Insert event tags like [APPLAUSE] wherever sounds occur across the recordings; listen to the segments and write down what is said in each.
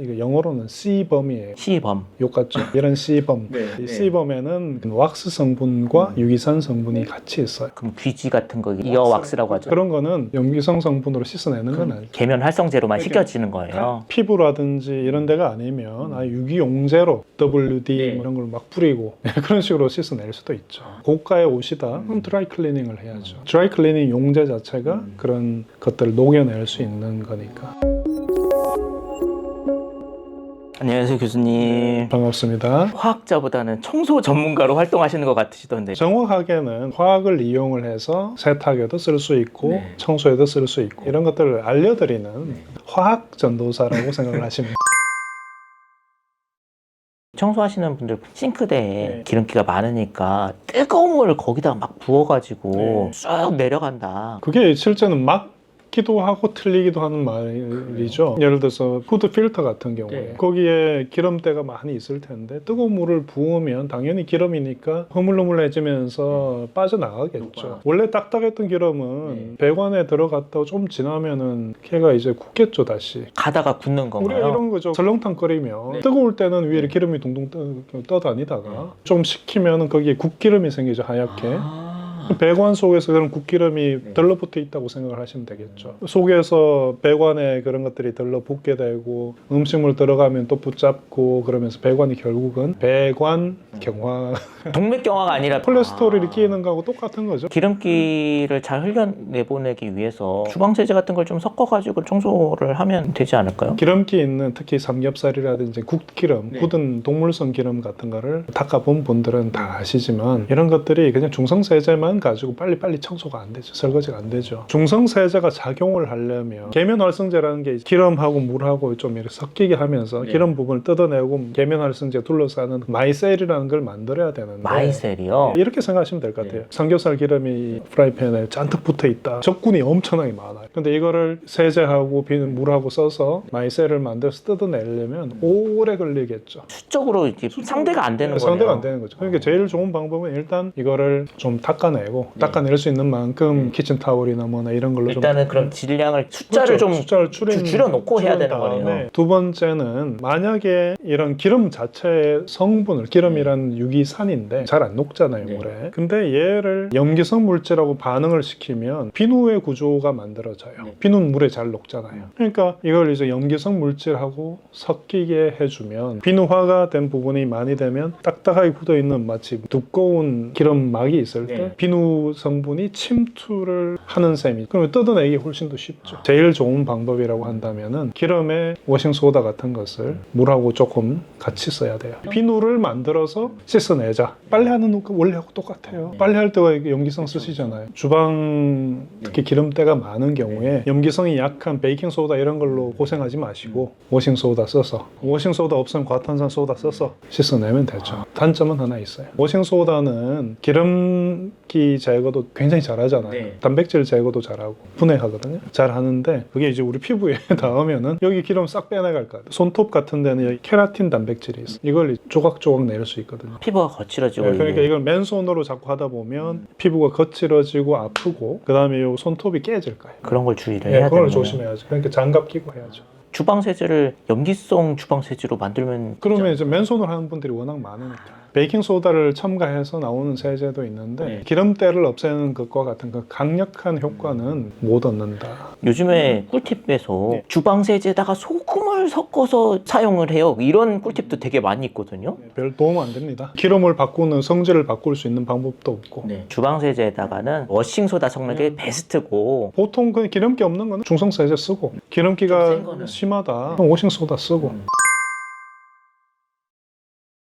이거 영어로는 C범이에요. 시범. 욕 같죠? 이런 C범. 네, 이 네. C범에는 왁스 성분과 유기산 성분이 같이 있어요. 그럼 귀지 같은 거 이어 왁스라고 하죠. 그런 거는 염기성 성분으로 씻어내는 건 아니죠. 계면 활성제로만 그러니까 식혀지는 거예요. 피부라든지 이런 데가 아니면 아 유기용제로 WD 네. 뭐 이런 걸 막 뿌리고 [LAUGHS] 그런 식으로 씻어낼 수도 있죠. 고가의 옷이다. 그럼 드라이 클리닝을 해야죠. 드라이 클리닝 용제 자체가 음. 그런 것들을 녹여낼 수 있는 거니까. 안녕하세요 교수님. 반갑습니다. 화학자보다는 청소 전문가로 활동하시는 것 같으시던데. 정확하게는 화학을 이용을 해서 세탁에도 쓸 수 있고 네. 청소에도 쓸 수 있고 이런 것들을 알려드리는 네. 화학 전도사라고 생각을 하시면 [LAUGHS] 청소하시는 분들 싱크대에 네. 기름기가 많으니까 뜨거운 물을 거기다가 막 부어가지고 네. 쑥 내려간다. 그게 실제는 맞기도 하고 틀리기도 하는 말이죠. 예를 들어서 푸드 필터 같은 경우에 네. 거기에 기름때가 많이 있을 텐데 뜨거운 물을 부으면 당연히 기름이니까 흐물흐물해지면서 빠져나가겠죠. 녹아. 원래 딱딱했던 기름은 네. 배관에 들어갔다가 좀 지나면은 걔가 이제 굳겠죠 다시. 가다가 굳는 우리가 건가요? 이런 거죠. 설렁탕 끓이면 네. 뜨거울 때는 위에 기름이 둥둥 떠, 떠다니다가 네. 좀 식히면 거기에 국기름이 생기죠 하얗게. 아. 배관 속에서 그런 국기름이 네. 들러붙어 있다고 생각을 하시면 되겠죠. 속에서 배관에 그런 것들이 들러붙게 되고 음식물 들어가면 또 붙잡고 그러면서 배관이 결국은 배관 경화 [LAUGHS] 동맥경화가 아니라 [LAUGHS] 콜레스테롤이 아. 끼이는 거하고 똑같은 거죠. 기름기를 잘 흘려내보내기 위해서 주방세제 같은 걸 좀 섞어가지고 청소를 하면 되지 않을까요? 기름기 있는 특히 삼겹살이라든지 국기름, 네. 굳은 동물성 기름 같은 거를 닦아본 분들은 다 아시지만 이런 것들이 그냥 중성세제만 가지고 빨리빨리 청소가 안 되죠. 설거지가 안 되죠. 중성세제가 작용을 하려면 계면활성제라는 게 기름하고 물하고 좀 이렇게 섞이게 하면서 네. 기름 부분을 뜯어내고 계면활성제 둘러싸는 마이셀이라는 걸 만들어야 되는데 마이셀이요. 이렇게 생각하시면 될 것 같아요. 삼겹살 기름이 프라이팬에 잔뜩 붙어 있다. 적군이 엄청나게 많아요. 근데 이거를 세제하고 비는 물하고 써서 마이셀을 만들어서 뜯어내려면 오래 걸리겠죠. 수적으로 이제 상대가 안 되는 거예요. 상대가 안 되는 거죠. 그러니까 제일 좋은 방법은 일단 이거를 좀 닦아내 고 닦아낼 수 있는 만큼 네. 키친 타월이나 뭐나 이런 걸로 좀 일단은 그럼 질량을 숫자를 그렇죠. 좀 숫자를 줄인, 줄- 줄여놓고 해야 되는 거네요. 두 번째는 만약에 이런 기름 자체의 성분을 기름이란 유기산인데 잘 안 녹잖아요 네. 물에 근데 얘를 염기성 물질하고 반응을 시키면 비누의 구조가 만들어져요 네. 비누는 물에 잘 녹잖아요 그러니까 이걸 이제 염기성 물질하고 섞이게 해주면 비누화가 된 부분이 많이 되면 딱딱하게 굳어 있는 마치 두꺼운 기름막이 있을 때 네. 비누 성분이 침투를 하는 셈이 그러면 뜯어내기 훨씬 더 쉽죠. 제일 좋은 방법이라고 한다면은 기름에 워싱 소다 같은 것을 물하고 조금 같이 써야 돼요. 비누를 만들어서 씻어내자. 빨래하는 거 원래하고 똑같아요. 빨래할 때가 염기성 쓰시잖아요. 주방 특히 기름때가 많은 경우에 염기성이 약한 베이킹 소다 이런 걸로 고생하지 마시고 워싱 소다 써서 워싱 소다 없으면 과탄산 소다 써서 씻어내면 되죠. 단점은 하나 있어요. 워싱 소다는 기름기 제거도 굉장히 잘하잖아요. 네. 단백질 제거도 잘하고 분해하거든요. 잘 하는데 그게 이제 우리 피부에 [LAUGHS] 닿으면은 여기 기름 싹 빼내갈 거예요. 손톱 같은 데는 여기 케라틴 단백질이 있어. 이걸 조각조각 낼수 있거든요. 피부가 거칠어지고 네, 그러니까 이걸 맨손으로 자꾸 하다 보면 피부가 거칠어지고 아프고 그다음에 요 손톱이 깨질 거예요. 그런 걸 주의를 네, 해야 그걸 되는 거예요. 조심해야죠. 그러니까 장갑 끼고 해야죠. 주방 세제를 염기성 주방 세제로 만들면 그러면 이제 맨손으로 하는 분들이 워낙 많으니까. 베이킹 소다를 첨가해서 나오는 세제도 있는데 네. 기름때를 없애는 것과 같은 그 강력한 효과는 못 얻는다. 요즘에 꿀팁에서 네. 주방 세제에다가 소금을 섞어서 사용을 해요. 이런 꿀팁도 되게 많이 있거든요. 별 도움 안 됩니다. 기름을 바꾸는 성질을 바꿀 수 있는 방법도 없고 네. 주방 세제에다가는 워싱 소다 섞는 게 음. 베스트고 보통 그 기름기 없는 거는 중성 세제 쓰고 기름기가 거는. 심하다 그럼 워싱 소다 쓰고 음.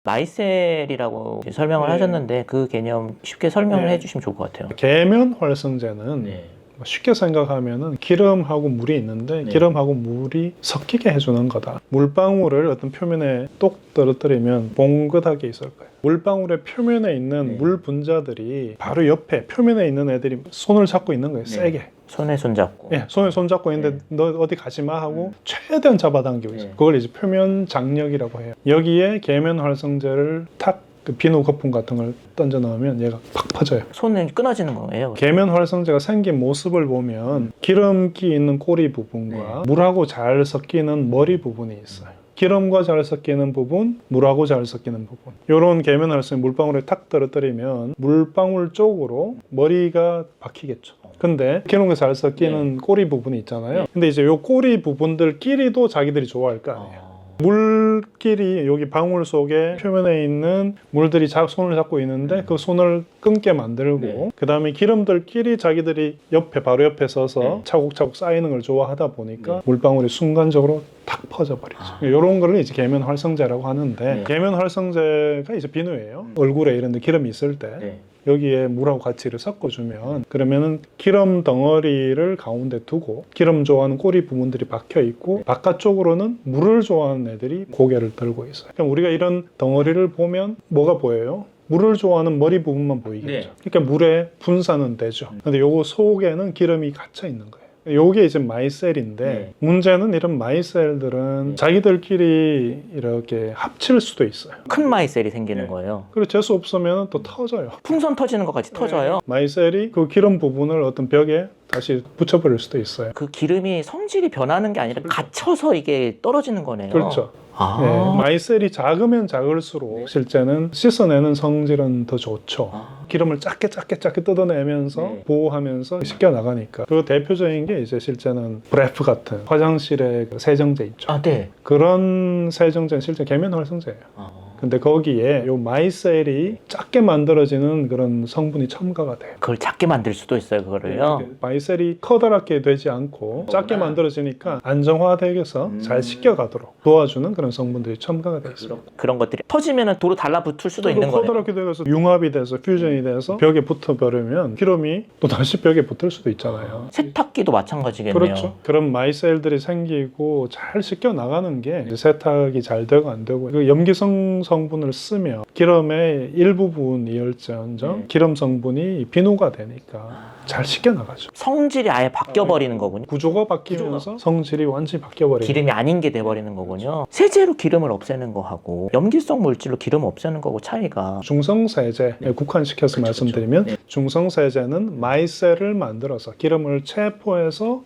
마이셀이라고 설명을 네. 하셨는데 그 개념 쉽게 설명을 네. 해주시면 좋을 것 같아요. 계면 활성제는 네. 뭐 쉽게 생각하면은 기름하고 물이 있는데 네. 기름하고 물이 섞이게 해주는 거다. 물방울을 어떤 표면에 똑 떨어뜨리면 봉긋하게 있을 거예요. 물방울의 표면에 있는 네. 물 분자들이 바로 옆에 표면에 있는 애들이 손을 잡고 있는 거예요. 네. 세게. 손에 손 잡고 예, 손에 손 잡고 있는데 너 어디 가지 마 하고 최대한 잡아당기고 있어요. 네. 그걸 이제 표면 장력이라고 해요. 여기에 계면 활성제를 탁 그 비누 거품 같은 걸 던져 넣으면 얘가 팍 퍼져요. 손은 끊어지는 거예요. 계면 활성제가 생긴 모습을 보면 기름기 있는 꼬리 부분과 네. 물하고 잘 섞이는 머리 부분이 있어요. 기름과 잘 섞이는 부분, 물하고 잘 섞이는 부분. 이런 계면 활성제 물방울에 탁 떨어뜨리면 물방울 쪽으로 머리가 박히겠죠. 근데 기름과 잘 섞이는 꼬리 부분이 있잖아요. 네. 근데 이제 요 꼬리 부분들끼리도 자기들이 좋아할 거 아니에요. 물끼리 여기 방울 속에 표면에 있는 물들이 자, 손을 잡고 있는데 그 손을 끊게 만들고 네. 그 다음에 기름들끼리 자기들이 옆에 바로 옆에 서서 네. 차곡차곡 쌓이는 걸 좋아하다 보니까 네. 물방울이 순간적으로 탁 퍼져버리죠. 아. 이런 거를 이제 계면 활성제라고 하는데 네. 계면 활성제가 이제 비누예요. 얼굴에 이런 데 기름이 있을 때 네. 여기에 물하고 같이 이렇게 섞어주면 그러면은 기름 덩어리를 가운데 두고 기름 좋아하는 꼬리 부분들이 박혀 있고 바깥쪽으로는 물을 좋아하는 애들이 고개를 들고 있어요. 그럼 우리가 이런 덩어리를 보면 뭐가 보여요? 물을 좋아하는 머리 부분만 보이겠죠. 네. 그러니까 물에 분산은 되죠. 근데 요거 속에는 기름이 갇혀 있는 거예요. 요게 이제 마이셀인데 네. 문제는 이런 마이셀들은 네. 자기들끼리 이렇게 합칠 수도 있어요. 큰 마이셀이 생기는 네. 거예요. 그리고 재수 없으면 또 터져요. 풍선 터지는 것 같이 터져요. 마이셀이 그 기름 부분을 어떤 벽에 다시 붙여버릴 수도 있어요. 그 기름이 성질이 변하는 게 아니라 갇혀서 이게 떨어지는 거네요. 그렇죠. 아. 네, 마이셀이 작으면 작을수록 실제는 씻어내는 성질은 더 좋죠. 아. 기름을 작게 작게 작게 뜯어내면서 네. 보호하면서 씻겨 나가니까. 그 대표적인 게 이제 실제는 브레프 같은 화장실에 그 세정제 있죠. 아, 네. 그런 세정제는 실제 계면 활성제예요. 아. 근데 거기에 요 마이셀이 작게 만들어지는 그런 성분이 첨가가 돼요. 그걸 작게 만들 수도 있어요, 그거를요. 네, 마이셀이 커다랗게 되지 않고 작게 그거구나. 만들어지니까 안정화되어서 음. 잘 씻겨가도록 도와주는 그런 성분들이 첨가가 되어 있습니다. 그런 것들이 터지면 도로 달라붙을 수도 있는 거예요. 커다랗게 돼서 융합이 돼서 퓨전이 돼서 벽에 붙어버리면 기름이 또 다시 벽에 붙을 수도 있잖아요. 세탁기도 마찬가지겠네요. 그렇죠. 그런 마이셀들이 생기고 잘 씻겨 나가는 게 이제 세탁이 잘 되고 안 되고 그 염기성 성분을 쓰면 기름의 일부분 이열지언정 네. 기름 성분이 비누가 되니까 잘 씻겨 나가죠. 성질이 아예 바뀌어 버리는 거군요. 구조가 바뀌면서 성질이 완전히 바뀌어버리고 기름이 아닌 게 돼버리는 거군요. 세제로 기름을 없애는 거하고 염기성 물질로 기름 없애는 거고 차이가 중성세제 에 국한시켜서 말씀드리면 네. 중성세제는 마이셀을 만들어서 기름을 체포해서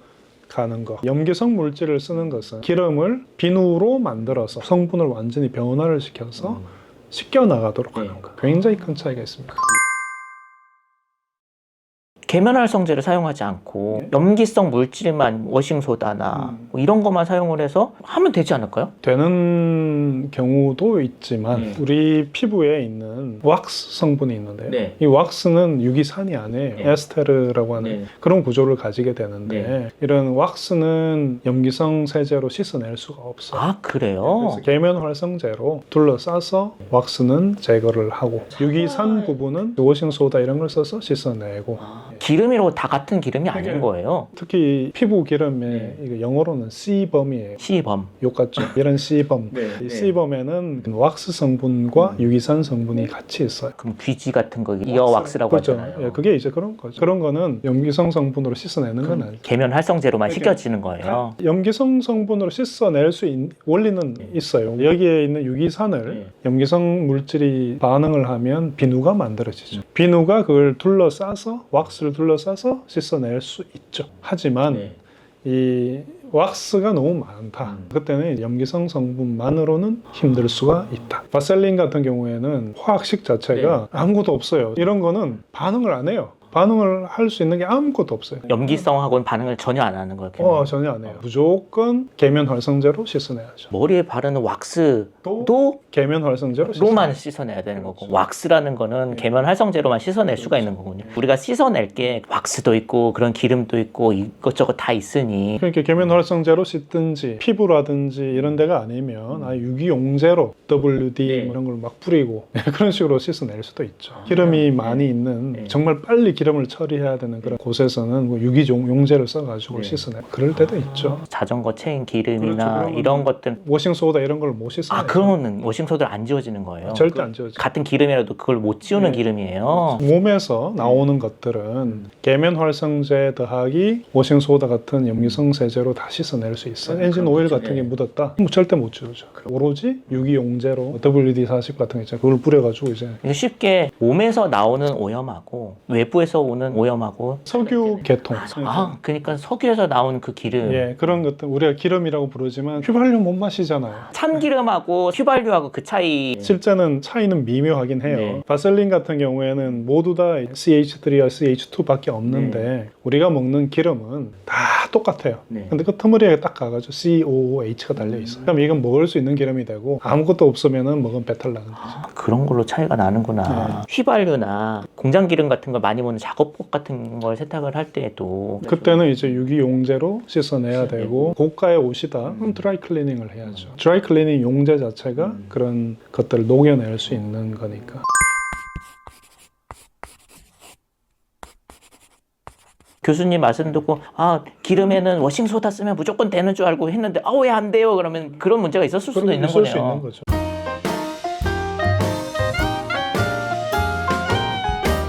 가는 거. 염기성 물질을 쓰는 것은 기름을 비누로 만들어서 성분을 완전히 변화를 시켜서 씻겨 나가도록 네. 하는 거. 굉장히 큰 차이가 있습니다. 계면활성제를 사용하지 않고 네. 염기성 물질만 워싱소다나 음. 뭐 이런 것만 사용을 해서 하면 되지 않을까요? 되는 경우도 있지만 네. 우리 피부에 있는 왁스 성분이 있는데요. 네. 이 왁스는 유기산이 아니에요. 네. 에스테르라고 하는 네. 그런 구조를 가지게 되는데 네. 이런 왁스는 염기성 세제로 씻어낼 수가 없어요. 아 그래요? 그래서 계면 활성제로 둘러싸서 왁스는 제거를 하고 유기산 부분은 워싱 소다 이런 걸 써서 씻어내고 아, 기름이라고 다 같은 기름이 아닌 거예요. 특히 피부 기름에 네. 이거 영어로는 C범이에요. 시범. 욕 같죠? 이런 C범. 이 C범에는 왁스 성분과 유기산 성분이 같이 있어요. 그럼 귀지 같은 거 이어 왁스라고 그렇죠. 하잖아요. 예, 그게 이제 그런 거죠. 그런 거는 염기성 성분으로 씻어내는 건 아니죠. 계면 활성제로만 이렇게 씻겨지는 거예요. 염기성 성분으로 씻어낼 수 있는 원리는 네. 있어요. 여기에 있는 유기산을 네. 염기성 물질이 반응을 하면 비누가 만들어지죠. 비누가 그걸 둘러싸서 왁스를 둘러싸서 씻어낼 수 있죠. 하지만 네. 이 왁스가 너무 많다. 음. 그때는 염기성 성분만으로는 힘들 수가 있다. 바셀린 같은 경우에는 화학식 자체가 네. 아무것도 없어요. 이런 거는 반응을 안 해요. 반응을 할 수 있는 게 아무것도 없어요. 염기성하고는 반응을 전혀 안 하는 거예요. 어, 전혀 안 해요. 무조건 계면 활성제로 씻어내야죠. 머리에 바르는 왁스도 또 계면 활성제로 씻어. 로만 씻어내야 되는 거고 그렇죠. 왁스라는 거는 네. 계면 활성제로만 씻어낼 수가 있는 거군요. 우리가 씻어낼 게 왁스도 있고 그런 기름도 있고 이것저것 다 있으니 그러니까 계면 활성제로 씻든지 피부라든지 이런 데가 아니면 아 유기용제로 WD 네. 이런 걸 막 뿌리고 [LAUGHS] 그런 식으로 씻어낼 수도 있죠. 기름이 네. 많이 있는 네. 정말 빨리 기름을 처리해야 되는 그런 곳에서는 뭐 유기용제를 써가지고 네. 씻어내. 그럴 때도 있죠. 자전거 체인 그렇죠. 기름이나 그런 이런 것들 워싱 소다 이런 걸 못 씻어내. 아 그거는 워싱소들 안 지워지는 거예요. 절대 안 지워져. 같은 기름이라도 그걸 못 지우는 네. 기름이에요. 몸에서 나오는 것들은 계면 활성제 더하기 워싱 소다 같은 염기성 세제로 다 씻어낼 수 있어요. 음, 엔진 오일 그렇죠. 같은 게 네. 묻었다? 뭐 절대 못 지우죠. 오로지 유기용제로 WD-40 같은 거 있잖아요. 그걸 뿌려가지고 이제 이게 쉽게 몸에서 나오는 오염하고 외부에서 석유에서 오는 오염하고 석유 개통. 아 그러니까 석유에서 나온 그 기름 예, 그런 것들 우리가 기름이라고 부르지만 휘발유 못 마시잖아요. 참기름하고 휘발유하고 그 차이 실제는 차이는 미묘하긴 해요. 네. 바셀린 같은 경우에는 모두 다 CH3와 CH2밖에 없는데 우리가 먹는 기름은 다 똑같아요. 네. 근데 그 터무리에 딱 가가지고 COOH가 달려 있어요. 그럼 이건 먹을 수 있는 기름이 되고 아무것도 없으면은 먹으면 배탈 나는 거죠. 아, 그런 걸로 차이가 나는구나. 휘발유나 공장 기름 같은 걸 많이 먹는 작업복 같은 걸 세탁을 할 때에도 그때는 이제 유기용제로 씻어내야 되고 고가의 옷이다. 그럼 드라이 클리닝을 해야죠. 드라이 클리닝 용제 자체가 그런 것들을 녹여낼 수 있는 거니까. 교수님 말씀 듣고 아 기름에는 워싱 소다 쓰면 무조건 되는 줄 알고 했는데 아 왜 안 돼요? 그러면 그런 문제가 있었을 수도 있는 있을 거네요. 수 있는 거죠.